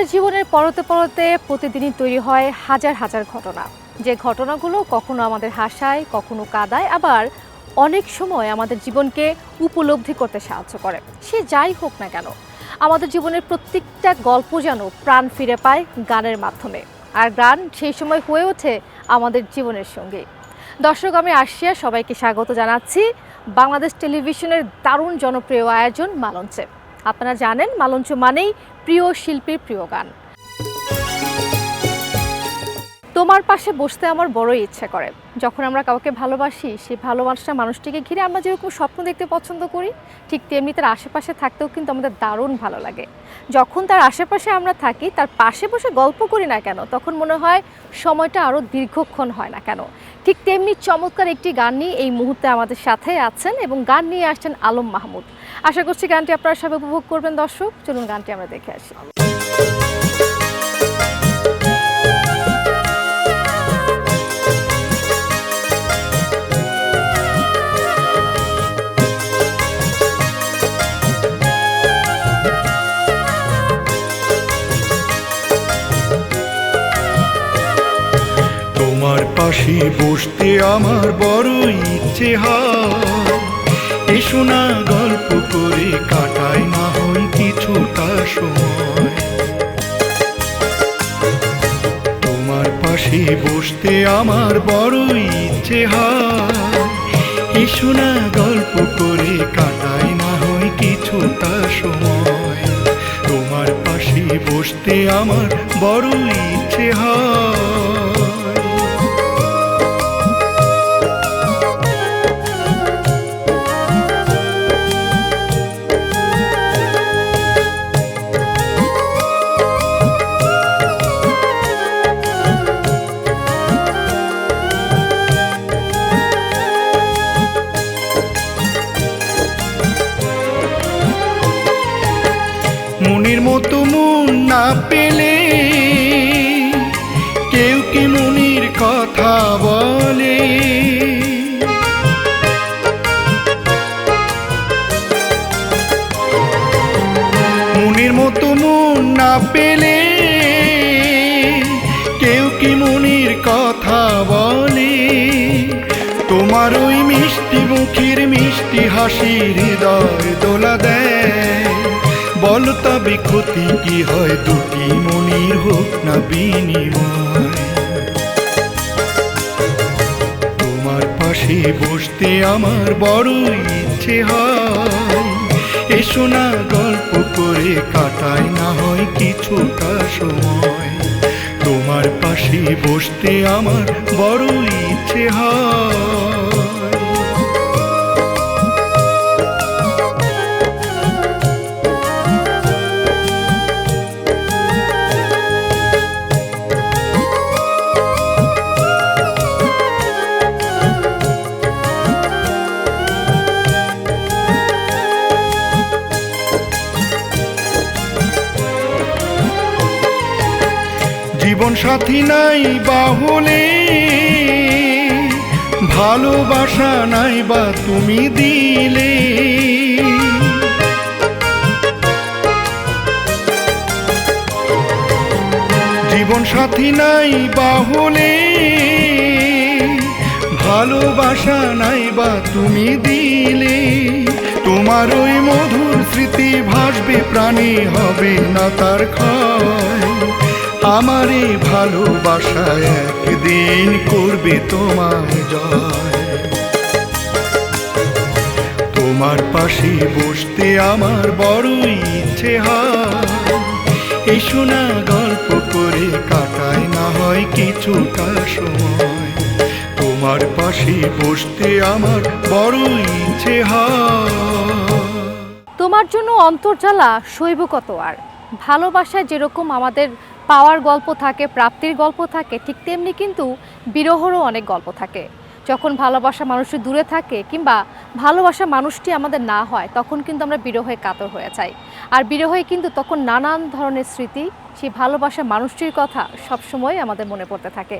আমাদের জীবনের পরতে পরতে প্রতিদিনই তৈরি হয় হাজার হাজার ঘটনা। যে ঘটনাগুলো কখনো আমাদের হাসায়, কখনো কাদায়, আবার অনেক সময় আমাদের জীবনকে উপলব্ধি করতে সাহায্য করে। সে যাই হোক না কেন, আমাদের জীবনের প্রত্যেকটা গল্প যেন প্রাণ ফিরে পায় গানের মাধ্যমে। আর গান সেই সময় হয়ে ওঠে আমাদের জীবনের সঙ্গে। দর্শক, আমি আসিয়া সবাইকে স্বাগত জানাচ্ছি। বাংলাদেশ টেলিভিশনের দারুণ জনপ্রিয় আয়োজন মালঞ্চে। আপনারা জানেন, মালঞ্চ মানেই প্রিয় শিল্পীর প্রিয় গান। তোমার পাশে বসতে আমার বড়ই ইচ্ছে করে। যখন আমরা কাউকে ভালোবাসি, সেই ভালোবাসা মানুষটিকে ঘিরে আমরা যেরকম স্বপ্ন দেখতে পছন্দ করি, ঠিক তেমনি তার আশেপাশে থাকতেও কিন্তু আমাদের দারুণ ভালো লাগে। যখন তার আশেপাশে আমরা থাকি, তার পাশে বসে গল্প করি না কেন, তখন মনে হয় সময়টা আরও দীর্ঘক্ষণ হয় না কেন। ঠিক তেমনি চমৎকার একটি গান নিয়ে এই মুহূর্তে আমাদের সাথে আছেন এবং গান নিয়ে আসছেন আলম মাহমুদ। আশা করছি গানটি আপনারা সবাই উপভোগ করবেন, দর্শক। চলুন গানটি আমরা দেখে আসি। তোমার পাশে বসতে আমার বড় ইচ্ছে হয়। এসো না গল্প করে কাটায় না হয় কিছুটা সময়। তোমার পাশে বসতে আমার বড় ইচ্ছে হয়। না গল্প করে কাটায় না হয় কিছুটা সময়। তোমার পাশে বসতে আমার বড় ইচ্ছে হয়। হাসি হৃদয় দোলা দেয়। তবে ক্ষতি কি হয়, দুটি মনির হোক না বিনিময়। তোমার পাশে বসতে আমার বড় ইচ্ছে হয়। এসো না গল্প করে কাটায় না হয় কিছুটা সময়। তোমার পাশে বসতে আমার বড় ইচ্ছে হয়। জীবন সাথী নাই বাহলে, ভালোবাসা নাই বা তুমি দিলে। জীবন সাথী নাই বাহলে, ভালোবাসা নাই বা তুমি দিলে। তোমার ওই মধুর স্মৃতি ভাসবে, প্রাণী হবে না তার ক্ষয়। আমার এই ভালোবাসা একদিন করবে তোমার জয়। তোমার পাশে বসতে আমার বড় ইচ্ছে হয়। এসো না গল্প করে কাটায় না হয় কিছুটা সময়। তোমার পাশে বসতে আমার বড় ইচ্ছে হয়। তোমার জন্য অন্তর্জালা শৈব কত আর? ভালোবাসায় যেরকম আমাদের পাওয়ার গল্প থাকে, প্রাপ্তির গল্প থাকে, ঠিক তেমনি কিন্তু বিরহরও অনেক গল্প থাকে। যখন ভালোবাসা মানুষটি দূরে থাকে কিংবা ভালোবাসা মানুষটি আমাদের না হয়, তখন কিন্তু আমরা বিরহে কাতর হয়ে যাই। আর বিরহে কিন্তু তখন নানান ধরনের স্মৃতি, সেই ভালোবাসা মানুষটির কথা সবসময় আমাদের মনে পড়তে থাকে।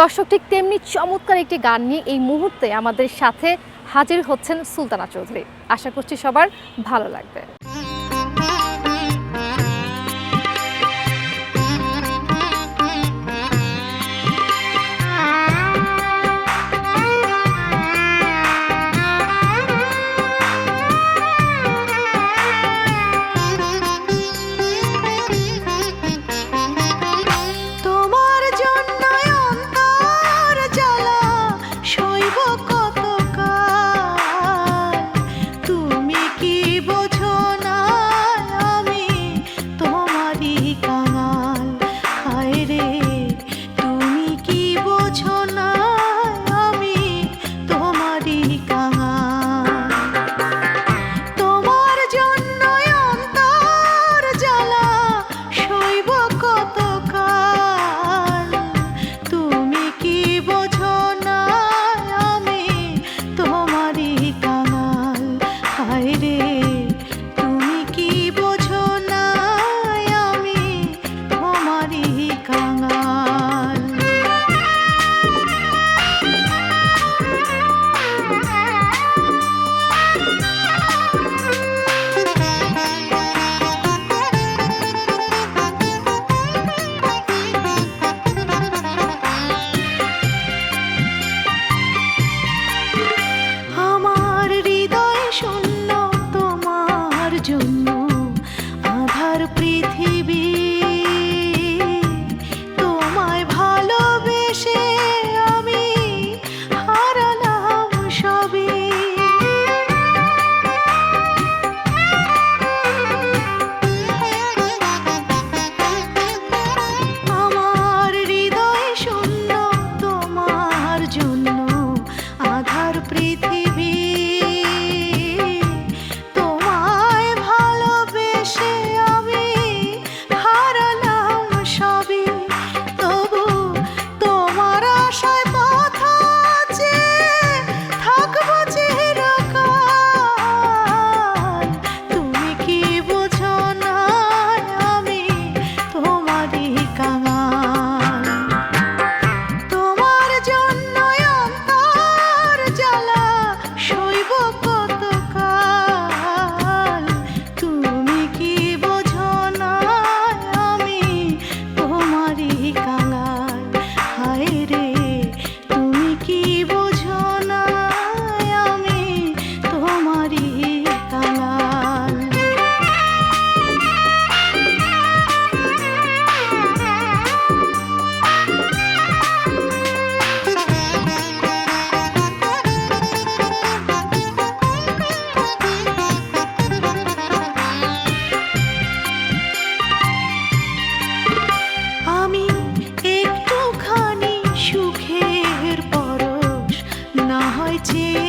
দর্শক, ঠিক তেমনি চমৎকার একটি গান নিয়ে এই মুহূর্তে আমাদের সাথে হাজির হচ্ছেন সুলতানা চৌধুরী। আশা করছি সবার ভালো লাগবে। tea.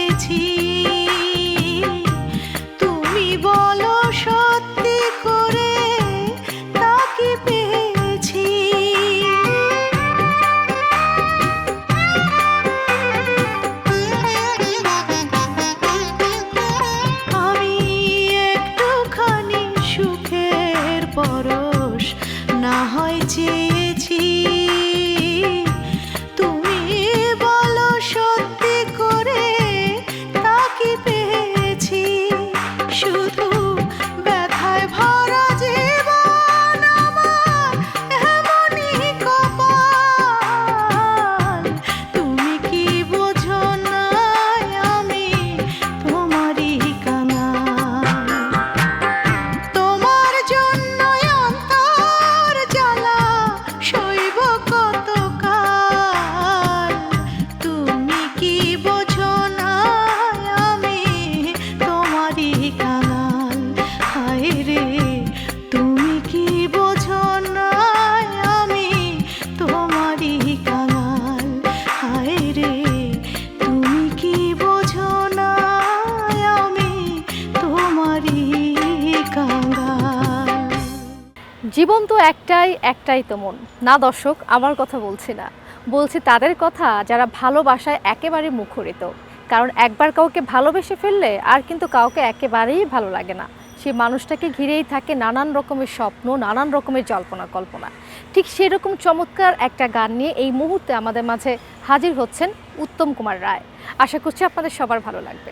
একটাই তো মন। না দর্শক, আমার কথা বলছি না। বলছি তাদের কথা যারা ভালোবাসায় একেবারে মুখরিত। কারণ একবার কাউকে ভালোবেসে ফেললে আর কিন্তু কাউকে একেবারেই ভালো লাগে না। সেই মানুষটাকে ঘিরেই থাকে নানান রকমের স্বপ্ন, নানান রকমের জল্পনা, কল্পনা। ঠিক সেরকম চমৎকার একটা গান নিয়ে এই মুহূর্তে আমাদের মাঝে হাজির হচ্ছেন উত্তম কুমার রায়। আশা করছি আপনাদের সবার ভালো লাগবে।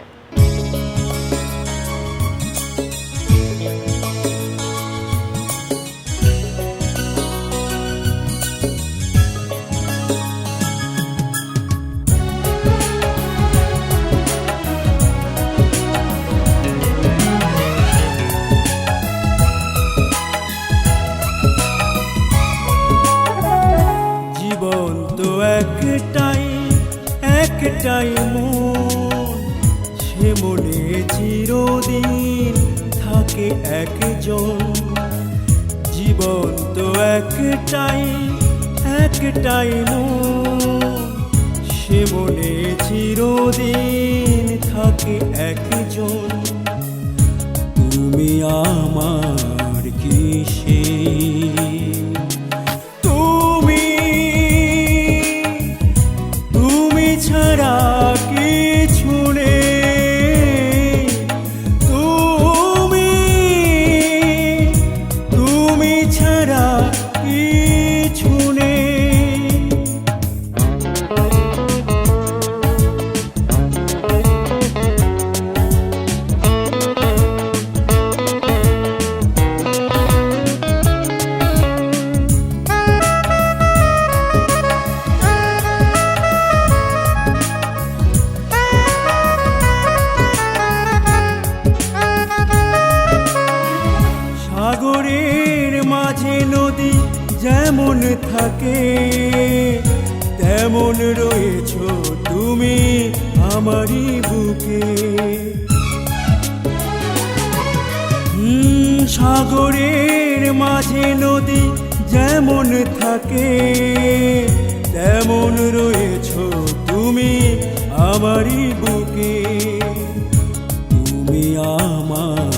একটাই মন, সে মনে চিরদিন থাকে একজন। জীবন তো একটাই একটাই মন, সে মনে চিরদিন থাকে একজন। তুমি আমার কিসে? বুকে তুমি আমার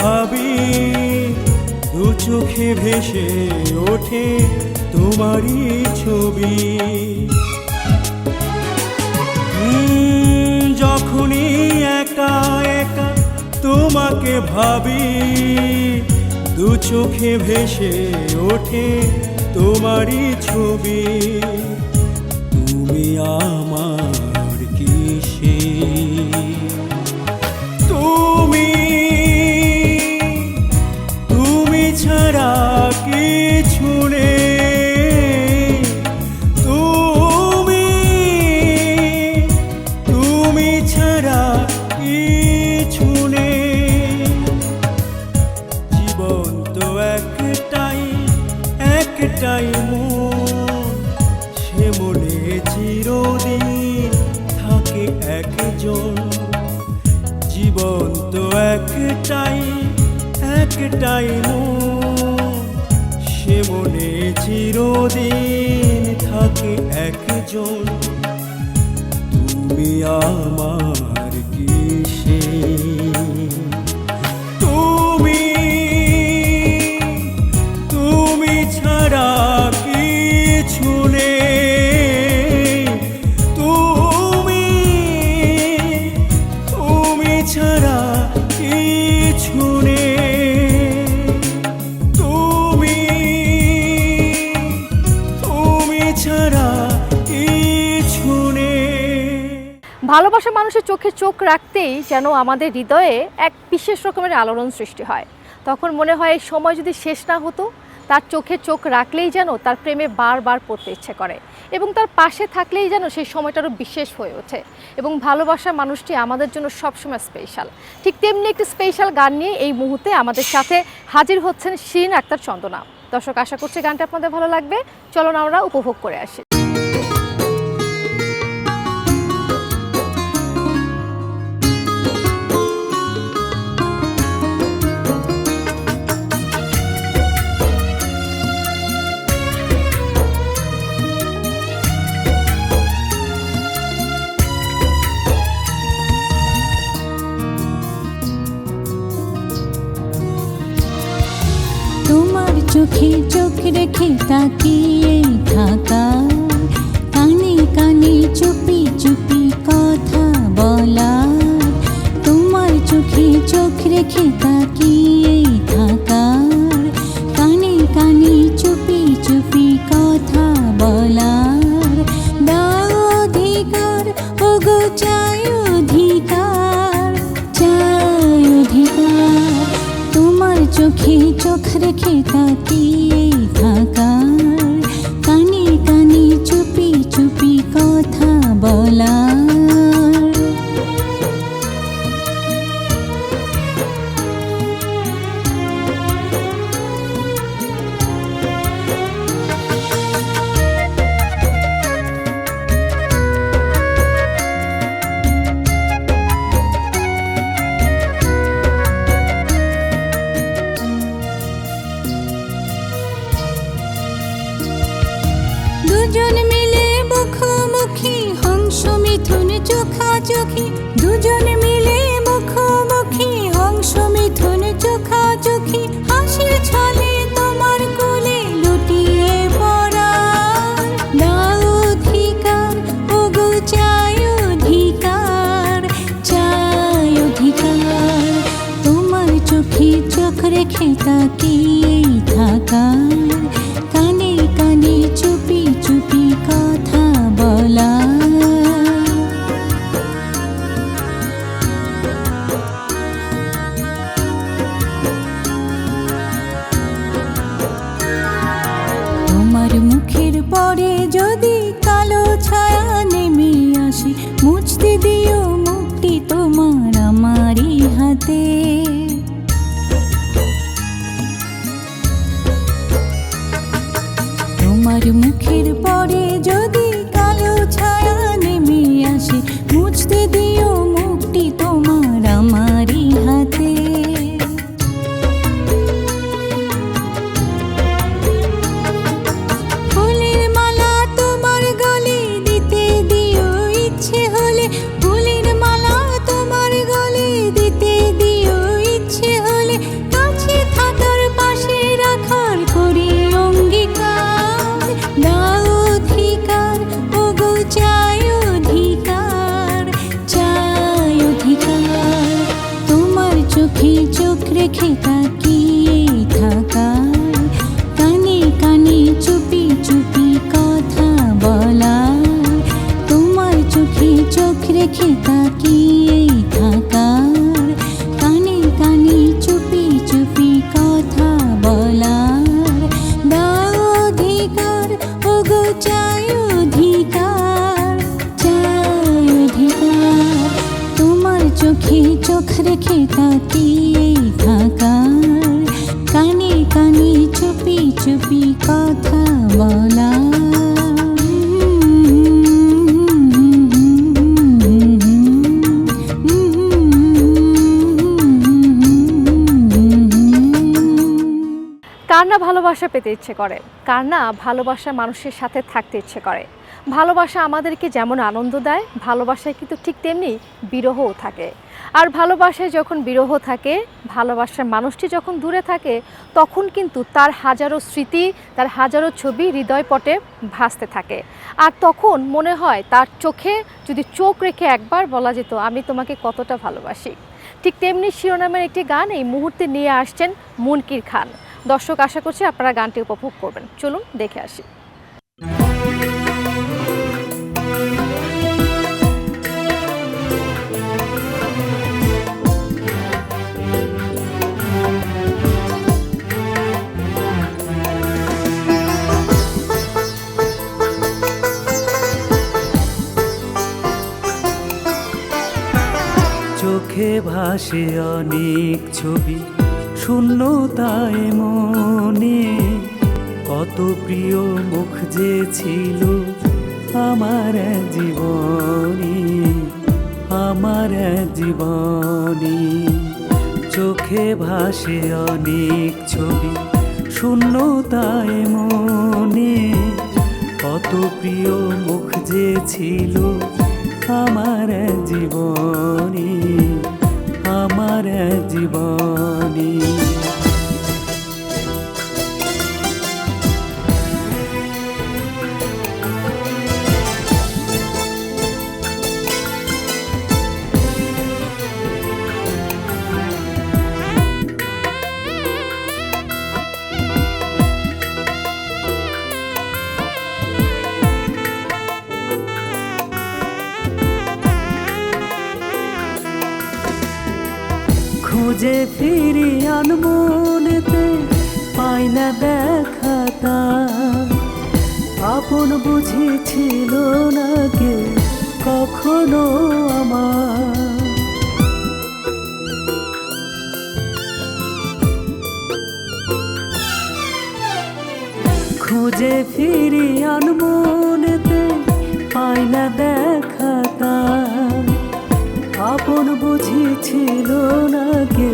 ভাবি, দু চোখে ভেসে ওঠে তোমারই ছবি। যখনই একা একা তোমাকে ভাবি, দু চোখে ভেসে ওঠে তোমারই ছবি। তুমি আমার তুমি ছাড়া ভালোবাসা মানুষের চোখে চোখ রাখতেই যেন আমাদের হৃদয়ে এক বিশেষ রকমের আলোড়ন সৃষ্টি হয়। তখন মনে হয় এই সময় যদি শেষ না হতো, তার চোখে চোখ রাখলেই যেন তার প্রেমে বারবার পড়তে ইচ্ছে করে এবং তার পাশে থাকলেই যেন সেই সময়টারও বিশেষ হয়ে ওঠে এবং ভালোবাসা মানুষটি আমাদের জন্য সবসময় স্পেশাল ঠিক তেমনি একটি স্পেশাল গান নিয়ে এই মুহূর্তে আমাদের সাথে হাজির হচ্ছেন শিরিন আক্তার চন্দনা। দর্শক, আশা করছি গানটা আপনাদের ভালো লাগবে। চলুন আমরা উপভোগ করে আসি। চোখে চোখ রেখে তাকিয়ে থাকা Tí চোখে রেখে তাকিয়ে কার না ভালোবাসা পেতে ইচ্ছে করে। কার না ভালোবাসা মানুষের সাথে থাকতে ইচ্ছে করে। ভালোবাসা আমাদেরকে যেমন আনন্দ দেয়, ভালোবাসায় কিন্তু ঠিক তেমনি বিরহও থাকে। আর ভালোবাসায় যখন বিরহ থাকে, ভালোবাসার মানুষটি যখন দূরে থাকে, তখন কিন্তু তার হাজারো স্মৃতি, তার হাজারো ছবি হৃদয় পটে ভাসতে থাকে। আর তখন মনে হয় তার চোখে যদি চোখ রেখে একবার বলা যেত, আমি তোমাকে কতটা ভালোবাসি। ঠিক তেমনি শিরোনামের একটি গান এই মুহূর্তে নিয়ে আসছেন মুনকির খান। দর্শক আশা করছি আপনারা গানটি উপভোগ করবেন। চলুন দেখে আসি। চোখে ভাসে অনেক ছবি। শূন্যতায় মনে কত প্রিয় মুখ যে ছিল আমার জীবনে আমার জীবনে। চোখে ভাসে অনেক ছবি, শূন্যতায় মনে কত প্রিয় মুখ যে ছিল আমার জীবনে। আমার জীবনে। বুঝেছিল না কে, কখনো আমার। খুঁজে ফিরি আনমনেতে, পাই না দেখাতা আপন বুঝেছিল না কে,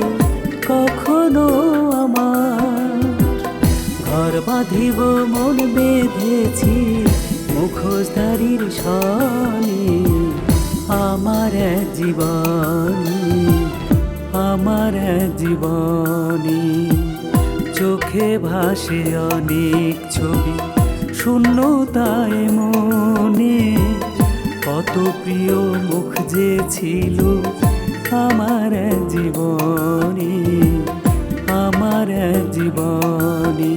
কখনো আমার। ঘর বাঁধিব, মন বেঁধেছি। মুখোশধারীর সনে, আমার জীবনী আমার জীবনী। চোখে ভাসে অনেক ছবি, শূন্যতায় মনে। কত প্রিয় মুখ যে ছিল আমার জীবনে আমার জীবনে।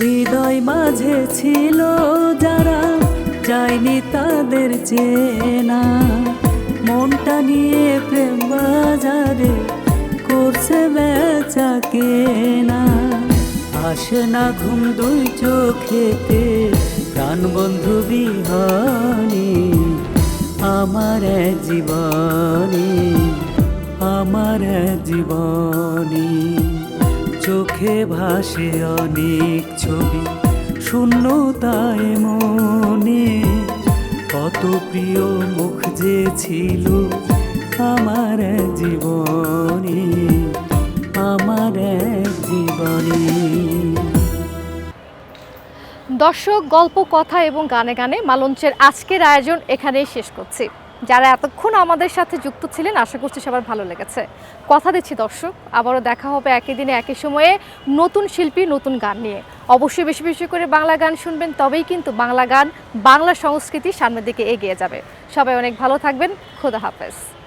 হৃদয় মাঝে ছিল যারা, যায়নি তাদের চেনা। মনটা নিয়ে প্রেম বাজারে করছে বেচা কেনা। আসে না ঘুম দুই চোখেতে, প্রাণ বন্ধু বিহানি, আমার জীবনী আমার জীবনী। চোখে ভাসে অনেক ছবি, শূন্যতায় মনে। কত প্রিয় মুখ যে ছিল আমার জীবনে আমার জীবনে। দর্শক, গল্প, কথা এবং গানে গানে মালঞ্চের আজকের আয়োজন এখানেই শেষ করছি। যারা এতক্ষণ আমাদের সাথে যুক্ত ছিলেন, আশা করছি সবার ভালো লেগেছে। কথা দিচ্ছি দর্শক, আবারও দেখা হবে একই দিনে, একই সময়ে নতুন শিল্পী, নতুন গান নিয়ে। অবশ্যই বেশি বেশি করে বাংলা গান শুনবেন, তবেই কিন্তু বাংলা গান, বাংলা সংস্কৃতি সামনের দিকে এগিয়ে যাবে। সবাই অনেক ভালো থাকবেন, খোদা হাফেজ।